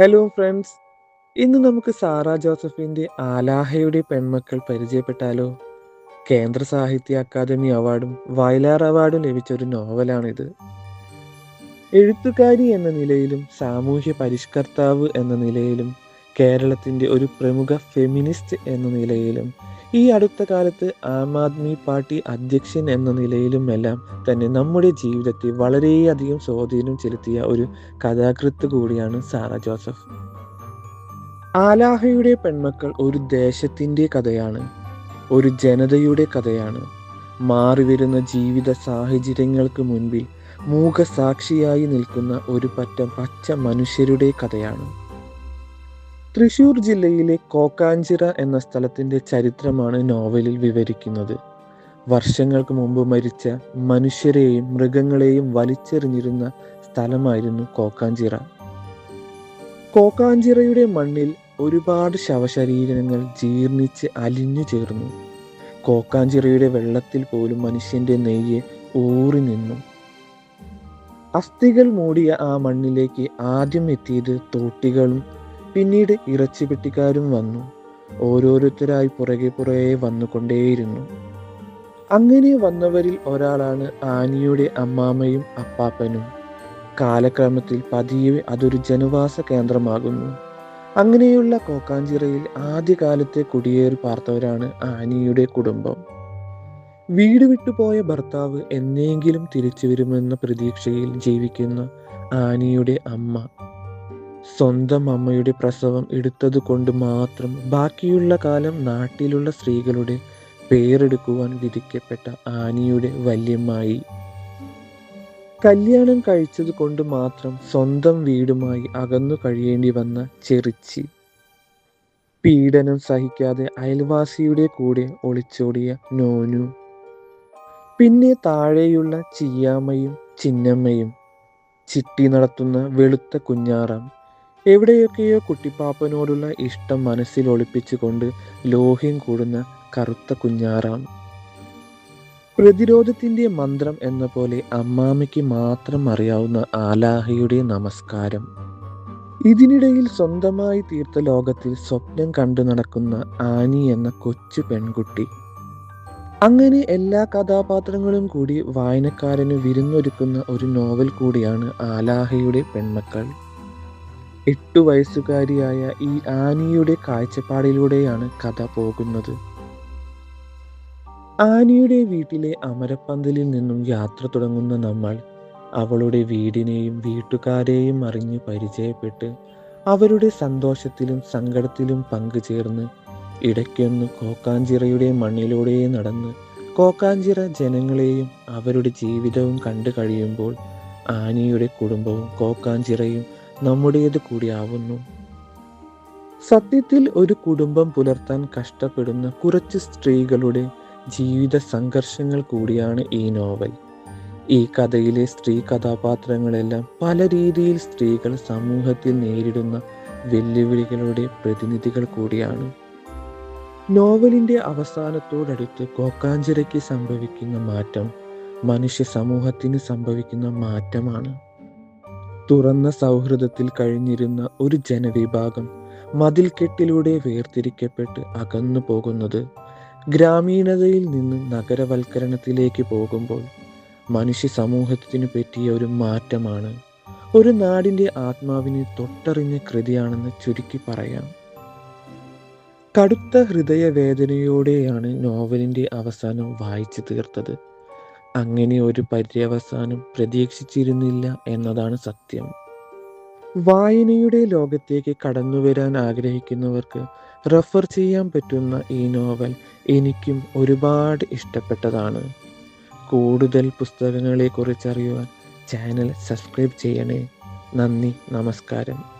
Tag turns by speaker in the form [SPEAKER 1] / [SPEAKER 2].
[SPEAKER 1] Hello friends ഇന്ന് നമുക്ക് Sara ജോസഫിന്റെ ആലാഹയുടെ പെൺമക്കൾ പരിചയപ്പെട്ടാലോ? കേന്ദ്ര സാഹിത്യ അക്കാദമി അവാർഡും വയലാർ അവാർഡും ലഭിച്ച ഒരു നോവലാണിത്. എഴുത്തുകാരി എന്ന നിലയിലും സാമൂഹ്യ പരിഷ്കർത്താവ് എന്ന നിലയിലും കേരളത്തിന്റെ ഒരു പ്രമുഖ ഫെമിനിസ്റ്റ് എന്ന നിലയിലും ഈ അടുത്ത കാലത്ത് ആം ആദ്മി പാർട്ടി അധ്യക്ഷൻ എന്ന നിലയിലും എല്ലാം തന്നെ നമ്മുടെ ജീവിതത്തെ വളരെയധികം സ്വാധീനം ചെലുത്തിയ ഒരു കഥാകൃത്ത് കൂടിയാണ് സാറ ജോസഫ്. ആലാഹയുടെ പെൺമക്കൾ ഒരു ദേശത്തിന്റെ കഥയാണ് ഒരു ജനതയുടെ കഥയാണ്. മാറിവരുന്ന ജീവിത സാഹചര്യങ്ങൾക്ക് മുൻപിൽ മൂകസാക്ഷിയായി നിൽക്കുന്ന ഒരു പറ്റം പച്ച മനുഷ്യരുടെ കഥയാണ്. തൃശൂർ ജില്ലയിലെ കോക്കാഞ്ചിറ എന്ന സ്ഥലത്തിന്റെ ചരിത്രമാണ് നോവലിൽ വിവരിക്കുന്നത്. വർഷങ്ങൾക്ക് മുമ്പ് മരിച്ച മനുഷ്യരെയും മൃഗങ്ങളെയും വലിച്ചെറിഞ്ഞിരുന്ന സ്ഥലമായിരുന്നു കോക്കാഞ്ചിറ. കോക്കാഞ്ചിറയുടെ മണ്ണിൽ ഒരുപാട് ശവശരീരങ്ങൾ ജീർണിച്ച് അലിഞ്ഞു ചേർന്നു. കോക്കാഞ്ചിറയുടെ വെള്ളത്തിൽ പോലും മനുഷ്യന്റെ നെയ്യ് ഊറി നിന്നു. അസ്ഥികൾ മൂടിയ ആ മണ്ണിലേക്ക് ആദ്യം എത്തിയത് തോട്ടികളും പിന്നീട് ഇറച്ചിപ്പെട്ടിക്കാരും വന്നു. ഓരോരുത്തരായി പുറകെ പുറകെ വന്നുകൊണ്ടേയിരുന്നു. അങ്ങനെ വന്നവരിൽ ഒരാളാണ് ആനിയുടെ അമ്മാമ്മയും അപ്പാപ്പനും. കാലക്രമത്തിൽ പതിയെ അതൊരു ജനവാസ കേന്ദ്രമാകുന്നു. അങ്ങനെയുള്ള കോക്കാഞ്ചിറയിൽ ആദ്യകാലത്തെ കുടിയേറി പാർത്തവരാണ് ആനിയുടെ കുടുംബം. വീട് വിട്ടുപോയ ഭർത്താവ് എന്നെങ്കിലും തിരിച്ചു വരുമെന്ന പ്രതീക്ഷയിൽ ജീവിക്കുന്ന ആനിയുടെ അമ്മ. സ്വന്തം അമ്മയുടെ പ്രസവം എടുത്തത് കൊണ്ട് മാത്രം ബാക്കിയുള്ള കാലം നാട്ടിലുള്ള സ്ത്രീകളുടെ പേരെടുക്കുവാൻ വിധിക്കപ്പെട്ട ആനിയുടെ വല്യമായി കല്യാണം കഴിച്ചത് കൊണ്ട് മാത്രം സ്വന്തം വീടുമായി അകന്നു കഴിയേണ്ടി വന്ന ചെറിച്ചി. പീഡനം സഹിക്കാതെ അയൽവാസിയുടെ കൂടെ ഒളിച്ചോടിയ നോനു. പിന്നെ താഴെയുള്ള ചിയ്യാമ്മയും ചിന്നമ്മയും ചിട്ടി നടത്തുന്ന വെളുത്ത കുഞ്ഞാറാം. എവിടെയൊക്കെയോ കുട്ടിപ്പാപ്പനോടുള്ള ഇഷ്ടം മനസ്സിൽ ഒളിപ്പിച്ചുകൊണ്ട് ലോഹ്യം കൂടുന്ന കറുത്ത കുഞ്ഞാറാം പ്രതിരോധത്തിന്റെ മന്ത്രം എന്ന പോലെ അമ്മാമയ്ക്ക് മാത്രം അറിയാവുന്ന ആലാഹയുടെ നമസ്കാരം. ഇതിനിടയിൽ സ്വന്തമായി തീർത്ത ലോകത്തിൽ സ്വപ്നം കണ്ടു നടക്കുന്ന ആനി എന്ന കൊച്ചു പെൺകുട്ടി. അങ്ങനെ എല്ലാ കഥാപാത്രങ്ങളും കൂടി വായനക്കാരന് വിരുന്നൊരുക്കുന്ന ഒരു നോവൽ കൂടിയാണ് ആലാഹയുടെ പെൺമക്കൾ. എട്ടു വയസ്സുകാരിയായ ഈ ആനിയുടെ കാഴ്ചപ്പാടിലൂടെയാണ് കഥ പോകുന്നത്. ആനിയുടെ വീട്ടിലെ അമരപ്പന്തലിൽ നിന്നും യാത്ര തുടങ്ങുന്ന നമ്മൾ അവളുടെ വീടിനെയും വീട്ടുകാരെയും അറിഞ്ഞ് പരിചയപ്പെട്ട് അവരുടെ സന്തോഷത്തിലും സങ്കടത്തിലും പങ്കുചേർന്ന് ഇടയ്ക്കൊന്ന് കോക്കാഞ്ചിറയുടെ മണ്ണിലൂടെ നടന്ന് കോക്കാഞ്ചിറ ജനങ്ങളെയും അവരുടെ ജീവിതവും കണ്ടു കഴിയുമ്പോൾ ആനിയുടെ കുടുംബവും കോക്കാഞ്ചിറയും നമ്മുടേത് കൂടിയാവുന്നു. സത്യത്തിൽ ഒരു കുടുംബം പുലർത്താൻ കഷ്ടപ്പെടുന്ന കുറച്ച് സ്ത്രീകളുടെ ജീവിത സംഘർഷങ്ങൾ കൂടിയാണ് ഈ നോവൽ. ഈ കഥയിലെ സ്ത്രീ കഥാപാത്രങ്ങളെല്ലാം പല രീതിയിൽ സ്ത്രീകൾ സമൂഹത്തിൽ നേരിടുന്ന വെല്ലുവിളികളുടെ പ്രതിനിധികൾ കൂടിയാണ്. നോവലിന്റെ അവസാനത്തോടടുത്ത് കോക്കാഞ്ചിറയ്ക്ക് സംഭവിക്കുന്ന മാറ്റം മനുഷ്യ സമൂഹത്തിന് സംഭവിക്കുന്ന മാറ്റമാണ്. തുറന്ന സൗഹൃദത്തിൽ കഴിഞ്ഞിരുന്ന ഒരു ജനവിഭാഗം മതിൽക്കെട്ടിലൂടെ വേർതിരിക്കപ്പെട്ട് അകന്നു പോകുന്നത്. ഗ്രാമീണതയിൽ നിന്ന് നഗരവൽക്കരണത്തിലേക്ക് പോകുമ്പോൾ മനുഷ്യ സമൂഹത്തിന് പറ്റിയ ഒരു മാറ്റമാണ്. ഒരു നാടിന്റെ ആത്മാവിനെ തൊട്ടറിഞ്ഞ കൃതിയാണെന്ന് ചുരുക്കി പറയാം. കടുത്ത ഹൃദയവേദനയോടെയാണ് നോവലിന്റെ അവസാനം വായിച്ചു തീർത്തത്. അങ്ങനെ ഒരു പര്യവസാനം പ്രതീക്ഷിച്ചിരുന്നില്ല എന്നതാണ് സത്യം. വായനയുടെ ലോകത്തേക്ക് കടന്നു വരാൻ ആഗ്രഹിക്കുന്നവർക്ക് റെഫർ ചെയ്യാൻ പറ്റുന്ന ഈ നോവൽ എനിക്കും ഒരുപാട് ഇഷ്ടപ്പെട്ടതാണ്. കൂടുതൽ പുസ്തകങ്ങളെക്കുറിച്ച് അറിയുവാൻ ചാനൽ സബ്സ്ക്രൈബ് ചെയ്യണേ. നന്ദി നമസ്കാരം.